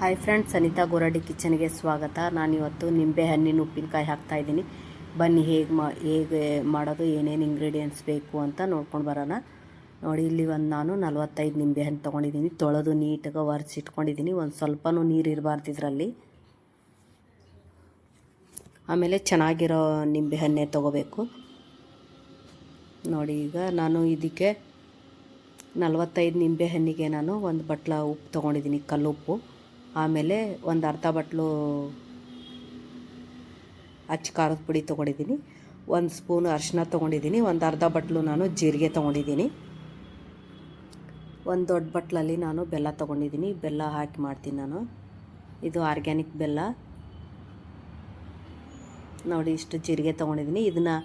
Hi friends Anita Goradi ಕಿಚನ್ಗೆ ಸ್ವಾಗತ. ನಾನಿವತ್ತು ನಿಂಬೆ ಹಣ್ಣಿನ ಉಪ್ಪಿನಕಾಯಿ ಹಾಕ್ತಾಯಿದ್ದೀನಿ ಬನ್ನಿ, ಹೇಗೆ ಮಾ, ಹೇಗೆ ಮಾಡೋದು, ಏನೇನು ಇಂಗ್ರೀಡಿಯೆಂಟ್ಸ್ ಬೇಕು ಅಂತ ನೋಡ್ಕೊಂಡು ಬರೋಣ. ನೋಡಿ, ಇಲ್ಲಿ ಒಂದು ನಾನು ನಲ್ವತ್ತೈದು ನಿಂಬೆ ಹಣ್ಣು ತೊಗೊಂಡಿದ್ದೀನಿ. ತೊಳೆದು ನೀಟಾಗಿ ಒರೆಸಿಟ್ಕೊಂಡಿದ್ದೀನಿ. ಒಂದು ಸ್ವಲ್ಪನೂ ನೀರು ಇರಬಾರ್ದು ಇದರಲ್ಲಿ. ಆಮೇಲೆ ಚೆನ್ನಾಗಿರೋ ನಿಂಬೆ ಹಣ್ಣೆ ತೊಗೋಬೇಕು. ನೋಡಿ, ಈಗ ನಾನು ಇದಕ್ಕೆ ನಲ್ವತ್ತೈದು ನಿಂಬೆ ಹಣ್ಣಿಗೆ ನಾನು ಒಂದು ಬಟ್ಲ ಉಪ್ಪು ತೊಗೊಂಡಿದ್ದೀನಿ, ಕಲ್ಲುಪ್ಪು. ಆಮೇಲೆ ಒಂದು ಅರ್ಧ ಬಟ್ಲು ಅಚ್ಚ ಖಾರದ ಪುಡಿ ತೊಗೊಂಡಿದ್ದೀನಿ. ಒಂದು ಸ್ಪೂನ್ ಅರಿಶಿನ ತೊಗೊಂಡಿದ್ದೀನಿ. ಒಂದು ಅರ್ಧ ಬಟ್ಲು ನಾನು ಜೀರಿಗೆ ತೊಗೊಂಡಿದ್ದೀನಿ. ಒಂದು ದೊಡ್ಡ ಬಟ್ಲಲ್ಲಿ ನಾನು ಬೆಲ್ಲ ತೊಗೊಂಡಿದ್ದೀನಿ. ಬೆಲ್ಲ ಹಾಕಿ ಮಾಡ್ತೀನಿ ನಾನು. ಇದು ಆರ್ಗ್ಯಾನಿಕ್ ಬೆಲ್ಲ. ನೋಡಿ, ಇಷ್ಟು ಜೀರಿಗೆ ತೊಗೊಂಡಿದ್ದೀನಿ. ಇದನ್ನು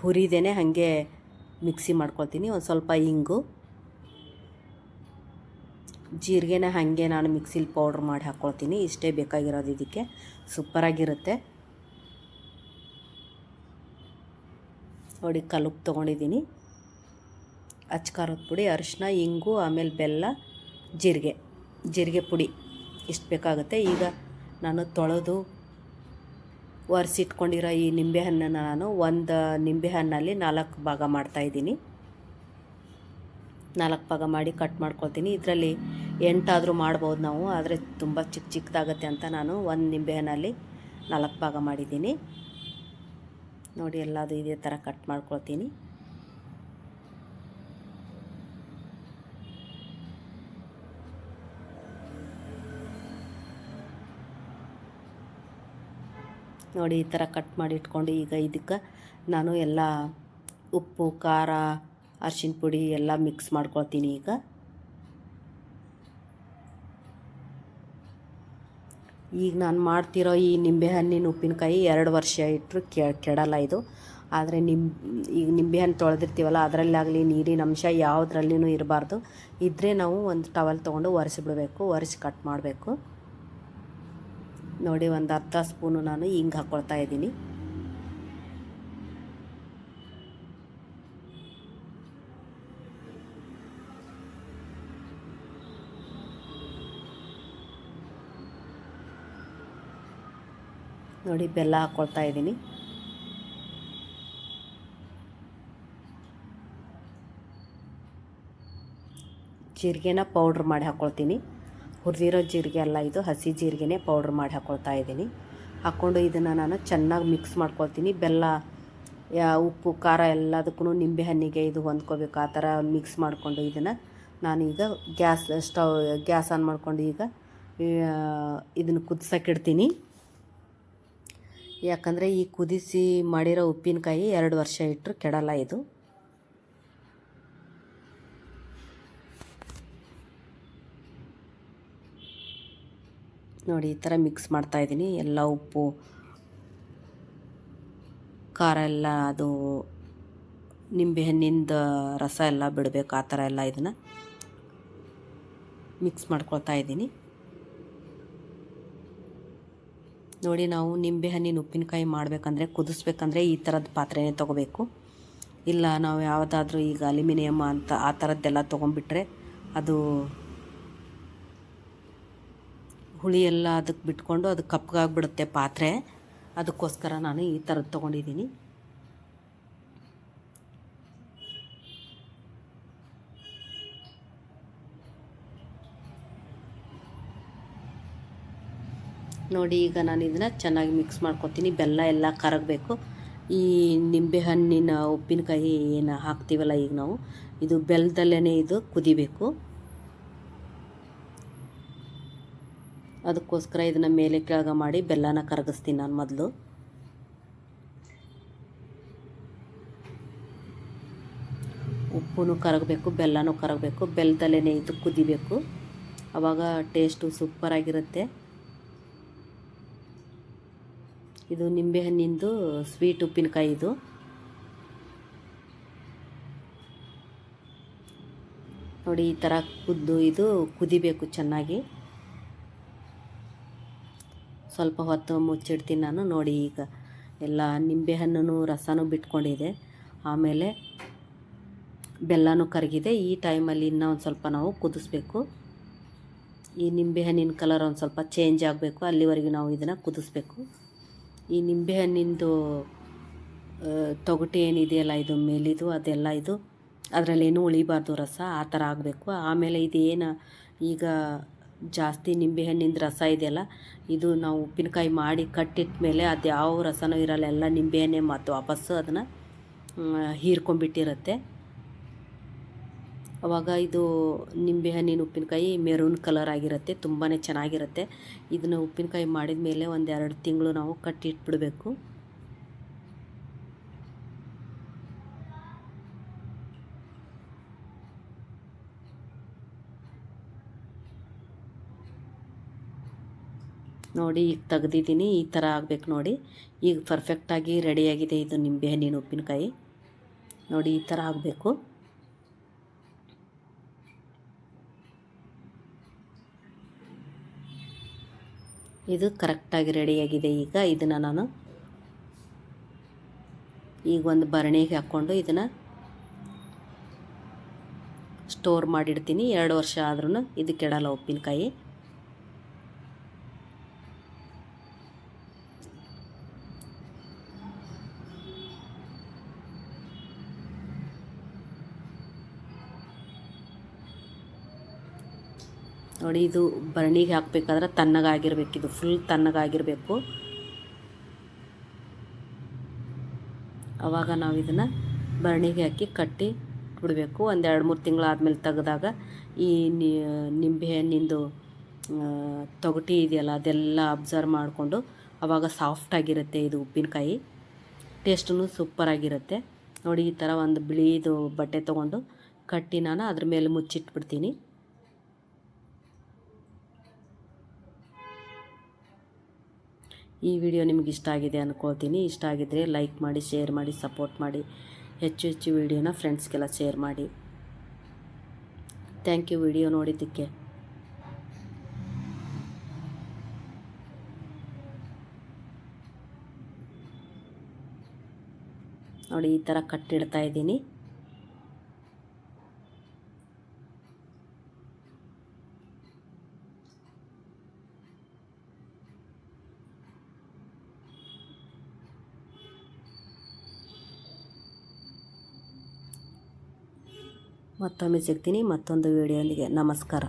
ಹುರಿದೇನೆ ಹಾಗೆ ಮಿಕ್ಸಿ ಮಾಡ್ಕೊಳ್ತೀನಿ. ಒಂದು ಸ್ವಲ್ಪ ಇಂಗು ಜೀರಿಗೆನ ಹಾಗೆ ನಾನು ಮಿಕ್ಸಿಲಿ ಪೌಡ್ರ್ ಮಾಡಿ ಹಾಕ್ಕೊಳ್ತೀನಿ. ಇಷ್ಟೇ ಬೇಕಾಗಿರೋದು ಇದಕ್ಕೆ. ಸೂಪರಾಗಿರುತ್ತೆ. ನೋಡಿ ಕಲುಪ್ಪು ತೊಗೊಂಡಿದ್ದೀನಿ. ಅಚ್ಚಕಾರದ ಪುಡಿ ಅರಿಶಿನ ಇಂಗು, ಆಮೇಲೆ ಬೆಲ್ಲ, ಜೀರಿಗೆ. ಜೀರಿಗೆ ಪುಡಿ. ಇಷ್ಟು ಬೇಕಾಗುತ್ತೆ. ಈಗ ನಾನು ತೊಳೆದು ಒರೆಸಿಟ್ಕೊಂಡಿರೋ ಈ ನಿಂಬೆಹಣ್ಣನ್ನು ನಾನು ಒಂದು ನಿಂಬೆಹಣ್ಣಲ್ಲಿ ನಾಲ್ಕು ಭಾಗ ಮಾಡ್ತಾಯಿದ್ದೀನಿ ನಾಲ್ಕು ಭಾಗ ಮಾಡಿ ಕಟ್ ಮಾಡ್ಕೊಳ್ತೀನಿ. ಇದರಲ್ಲಿ ಎಂಟಾದರೂ ಮಾಡ್ಬೋದು ನಾವು, ಆದರೆ ತುಂಬ ಚಿಕ್ಕ ಚಿಕ್ಕದಾಗತ್ತೆ ಅಂತ ನಾನು ಒಂದು ನಿಂಬೆಹಣ್ಣಲ್ಲಿ ನಾಲ್ಕು ಭಾಗ ಮಾಡಿದ್ದೀನಿ. ನೋಡಿ, ಎಲ್ಲದು ಇದೇ ಥರ ಕಟ್ ಮಾಡ್ಕೊಳ್ತೀನಿ. ನೋಡಿ, ಈ ಥರ ಕಟ್ ಮಾಡಿ ಇಟ್ಕೊಂಡು ಈಗ ಇದಕ್ಕೆ ನಾನು ಎಲ್ಲ ಉಪ್ಪು, ಖಾರ ಅರ್ಶಿನ ಪುಡಿ ಎಲ್ಲ ಮಿಕ್ಸ್ ಮಾಡ್ಕೊಳ್ತೀನಿ ಈಗ. ಈಗ ನಾನು ಮಾಡ್ತಿರೋ ಈ ನಿಂಬೆಹಣ್ಣಿನ ಉಪ್ಪಿನಕಾಯಿ ಎರಡು ವರ್ಷ ಇಟ್ಟರು ಕೆಡಲ್ಲ ಇದು. ಆದರೆ ನಿಮ್, ಈಗ ನಿಂಬೆಹಣ್ಣು ತೊಳೆದಿರ್ತೀವಲ್ಲ, ಅದರಲ್ಲಾಗಲಿ ನೀರಿನ ಅಂಶ ಯಾವುದ್ರಲ್ಲಿನೂ ಇರಬಾರ್ದು. ಇದ್ದರೆ ನಾವು ಒಂದು ಟವಲ್ ತೊಗೊಂಡು ಒರೆಸಿಬಿಡಬೇಕು ಒರೆಸಿ ಕಟ್ ಮಾಡಬೇಕು. ನೋಡಿ ಒಂದು ಅರ್ಧ ಸ್ಪೂನು ನಾನು ಹಿಂಗೆ ಹಾಕ್ಕೊಳ್ತಾ ಇದ್ದೀನಿ. ನೋಡಿ ಬೆಲ್ಲ ಹಾಕ್ಕೊಳ್ತಾ ಇದ್ದೀನಿ. ಜೀರಿಗೆನ ಪೌಡ್ರ್ ಮಾಡಿ ಹಾಕ್ಕೊಳ್ತೀನಿ ಹುರಿದಿರೋ ಜೀರಿಗೆ ಅಲ್ಲ ಇದು, ಹಸಿ ಜೀರಿಗೆನೇ ಪೌಡ್ರ್ ಮಾಡಿ ಹಾಕ್ಕೊಳ್ತಾ ಇದ್ದೀನಿ. ಹಾಕ್ಕೊಂಡು ಇದನ್ನು ನಾನು ಚೆನ್ನಾಗಿ ಮಿಕ್ಸ್ ಮಾಡ್ಕೊಳ್ತೀನಿ. ಬೆಲ್ಲ ಉಪ್ಪು, ಖಾರ ಎಲ್ಲದಕ್ಕೂ ನಿಂಬೆ ಹಣ್ಣಿಗೆ ಇದು ಹೊಂದ್ಕೋಬೇಕು. ಆ ಥರ ಮಿಕ್ಸ್ ಮಾಡಿಕೊಂಡು ಇದನ್ನು ನಾನೀಗ ಗ್ಯಾಸ್ ಸ್ಟವ್ ಗ್ಯಾಸ್ ಆನ್ ಮಾಡಿಕೊಂಡು ಈಗ ಇದನ್ನು ಕುದಿಸೋಕ್ಕಿಡ್ತೀನಿ ಯಾಕಂದರೆ ಈ ಕುದಿಸಿ ಮಾಡಿರೋ ಉಪ್ಪಿನಕಾಯಿ ಎರಡು ವರ್ಷ ಇಟ್ಟರು ಕೆಡಲ್ಲ ಇದು. ನೋಡಿ, ಈ ಥರ ಮಿಕ್ಸ್ ಮಾಡ್ತಾಯಿದ್ದೀನಿ ಎಲ್ಲ ಉಪ್ಪು, ಖಾರ ಎಲ್ಲ, ಅದು ನಿಂಬೆ ಹಣ್ಣಿಂದ ರಸ ಎಲ್ಲ ಬಿಡಬೇಕು, ಆ ಥರ ಎಲ್ಲ ಇದನ್ನು ಮಿಕ್ಸ್ ಮಾಡ್ಕೊಳ್ತಾ ಇದ್ದೀನಿ. ನೋಡಿ ನಾವು ನಿಂಬೆ ಹಣ್ಣಿನ ಉಪ್ಪಿನಕಾಯಿ ಮಾಡಬೇಕಂದ್ರೆ, ಕುದಿಸ್ಬೇಕಂದ್ರೆ ಈ ಥರದ ಪಾತ್ರೆನೇ ತೊಗೋಬೇಕು. ಇಲ್ಲ, ನಾವು ಯಾವುದಾದ್ರೂ ಈಗ ಅಲ್ಯುಮಿನಿಯಮ್ ಅಂತ ಆ ಥರದ್ದೆಲ್ಲ ತೊಗೊಂಬಿಟ್ರೆ ಅದು ಹುಳಿ ಎಲ್ಲ ಅದಕ್ಕೆ ಬಿಟ್ಕೊಂಡು ಅದು ಕಪ್ಪಗಾಗ್ಬಿಡುತ್ತೆ ಪಾತ್ರೆ. ಅದಕ್ಕೋಸ್ಕರ ನಾನು ಈ ಥರದ್ದು ತೊಗೊಂಡಿದ್ದೀನಿ. ನೋಡಿ, ಈಗ ನಾನು ಇದನ್ನು ಚೆನ್ನಾಗಿ ಮಿಕ್ಸ್ ಮಾಡ್ಕೊತೀನಿ. ಬೆಲ್ಲ ಎಲ್ಲ ಕರಗಬೇಕು. ಈ ನಿಂಬೆ ಹಣ್ಣಿನ ಉಪ್ಪಿನಕಾಯಿ ಏನು ಹಾಕ್ತೀವಲ್ಲ ಈಗ ನಾವು, ಇದು ಬೆಲ್ಲದಲ್ಲೇ ಇದು ಕುದಿಬೇಕು. ಅದಕ್ಕೋಸ್ಕರ ಇದನ್ನು ಮೇಲೆ ಕೆಳಗೆ ಮಾಡಿ ಬೆಲ್ಲನ ಕರಗಿಸ್ತೀನಿ ನಾನು ಮೊದಲು. ಉಪ್ಪು ಕರಗಬೇಕು, ಬೆಲ್ಲನೂ ಕರಗಬೇಕು. ಬೆಲ್ಲದಲ್ಲೇ ಇದು ಕುದಿಬೇಕು. ಆವಾಗ ಟೇಸ್ಟು ಸೂಪರಾಗಿರುತ್ತೆ. ಇದು ನಿಂಬೆಹಣ್ಣಿಂದು ಸ್ವೀಟ್ ಉಪ್ಪಿನಕಾಯಿ ಇದು. ನೋಡಿ, ಈ ಥರ ಕುದ್ದು ಇದು ಕುದಿಬೇಕು ಚೆನ್ನಾಗಿ. ಸ್ವಲ್ಪ ಹೊತ್ತು ಮುಚ್ಚಿಡ್ತೀನಿ ನಾನು. ನೋಡಿ, ಈಗ ಎಲ್ಲ ನಿಂಬೆಹಣ್ಣು ರಸನೂ ಬಿಟ್ಕೊಂಡಿದೆ. ಆಮೇಲೆ ಬೆಲ್ಲನೂ ಕರಗಿದೆ. ಈ ಟೈಮಲ್ಲಿ ಇನ್ನೂ ಒಂದು ಸ್ವಲ್ಪ ನಾವು ಕುದಿಸ್ಬೇಕು. ಈ ನಿಂಬೆಹಣ್ಣಿನ ಕಲರ್ ಒಂದು ಸ್ವಲ್ಪ ಚೇಂಜ್ ಆಗಬೇಕು. ಅಲ್ಲಿವರೆಗೂ ನಾವು ಇದನ್ನು ಕುದಿಸ್ಬೇಕು. ಈ ನಿಂಬೆಹಣ್ಣಿಂದು ಹಣ್ಣಿಂದು ತೊಗಟೆ ಏನಿದೆಯಲ್ಲ ಇದು ಮೇಲಿದು, ಅದೆಲ್ಲ ಇದು. ಅದರಲ್ಲೇನು ಉಳಿಬಾರ್ದು ರಸ, ಆ ಥರ ಆಗಬೇಕು. ಆಮೇಲೆ ಇದೇನು ಈಗ ಜಾಸ್ತಿ ನಿಂಬೆಹಣ್ಣಿಂದ ರಸ ಇದೆಯಲ್ಲ, ಇದು ನಾವು ಉಪ್ಪಿನಕಾಯಿ ಮಾಡಿ ಕಟ್ಟಿಟ್ಟ ಮೇಲೆ ಅದು ಯಾವ ರಸನೂ ಇರಲ್ಲ, ಎಲ್ಲ ನಿಂಬೆಹಣ್ಣೆ ಮತ್ತು ವಾಪಸ್ಸು ಅದನ್ನು ಹೀರ್ಕೊಂಡ್ಬಿಟ್ಟಿರುತ್ತೆ. ಅವಾಗ ಇದು ನಿಂಬೆಹಣ್ಣಿನ ಉಪ್ಪಿನಕಾಯಿ ಮೆರೂನ್ ಕಲರ್ ಆಗಿರುತ್ತೆ ತುಂಬಾ ಚೆನ್ನಾಗಿರುತ್ತೆ. ಇದನ್ನು ಉಪ್ಪಿನಕಾಯಿ ಮಾಡಿದ ಮೇಲೆ ಒಂದು ಎರಡು ತಿಂಗಳು ನಾವು ಕಟ್ಟಿಟ್ಬಿಡಬೇಕು. ನೋಡಿ, ಈಗ ತೆಗೆದಿದ್ದೀನಿ, ಈ ಥರ ಆಗಬೇಕು ನೋಡಿ. ಈಗ ಪರ್ಫೆಕ್ಟಾಗಿ ರೆಡಿಯಾಗಿದೆ ಇದು ನಿಂಬೆ ಹಣ್ಣಿನ ಉಪ್ಪಿನಕಾಯಿ. ನೋಡಿ, ಈ ಥರ ಆಗಬೇಕು. ಇದು ಕರೆಕ್ಟಾಗಿ ರೆಡಿಯಾಗಿದೆ. ಈಗ ಇದನ್ನು ನಾನು ಈಗ ಒಂದು ಬರಣಿಗೆ ಹಾಕ್ಕೊಂಡು ಇದನ್ನು ಸ್ಟೋರ್ ಮಾಡಿಡ್ತೀನಿ. ಎರಡು ವರ್ಷ ಆದ್ರೂ ಇದು ಕೆಡಲ್ಲ ಉಪ್ಪಿನಕಾಯಿ. ನೋಡಿ, ಇದು ಭರಣಿಗೆ ಹಾಕಬೇಕಾದ್ರೆ ತಣ್ಣಗಾಗಿರ್ಬೇಕು ಇದು ಫುಲ್ ತಣ್ಣಗಾಗಿರಬೇಕು. ಆವಾಗ ನಾವು ಇದನ್ನು ಭರಣಿಗೆ ಹಾಕಿ ಕಟ್ಟಿ ಬಿಡಬೇಕು. ಒಂದು ಎರಡು ಮೂರು ತಿಂಗಳಾದಮೇಲೆ ತೆಗೆದಾಗ ಈ ನಿಂಬೆ ಹಣ್ಣಿಂದು ತೊಗಟಿ ಇದೆಯಲ್ಲ, ಅದೆಲ್ಲ ಅಬ್ಸರ್ವ್ ಮಾಡಿಕೊಂಡು ಆವಾಗ ಸಾಫ್ಟಾಗಿರುತ್ತೆ ಇದು ಉಪ್ಪಿನಕಾಯಿ. ಟೇಸ್ಟೂ ಸೂಪರಾಗಿರುತ್ತೆ ನೋಡಿ, ಈ ಥರ ಒಂದು ಬಿಳಿದು ಬಟ್ಟೆ ತೊಗೊಂಡು ಕಟ್ಟಿ ನಾನು ಅದ್ರ ಮೇಲೆ ಮುಚ್ಚಿಟ್ಬಿಡ್ತೀನಿ. ಈ ವಿಡಿಯೋ ನಿಮ್ಗೆ ಇಷ್ಟ ಆಗಿದೆ ಅಂದ್ಕೊಳ್ತೀನಿ ಇಷ್ಟ ಆಗಿದ್ದರೆ ಲೈಕ್ ಮಾಡಿ, ಶೇರ್ ಮಾಡಿ, ಸಪೋರ್ಟ್ ಮಾಡಿ. ಹೆಚ್ಚು ಹೆಚ್ಚು ವಿಡಿಯೋನ ಫ್ರೆಂಡ್ಸ್ಗೆಲ್ಲ ಶೇರ್ ಮಾಡಿ. ಥ್ಯಾಂಕ್ ಯು ವಿಡಿಯೋ ನೋಡಿದ್ದಕ್ಕೆ. ನೋಡಿ, ಈ ಥರ ಕಟ್ಟಿಡ್ತಾ ಇದ್ದೀನಿ. ಮತ್ತೊಮ್ಮೆ ಸಿಗ್ತೀನಿ ಮತ್ತೊಂದು ವಿಡಿಯೋನಿಗೆ ನಮಸ್ಕಾರ.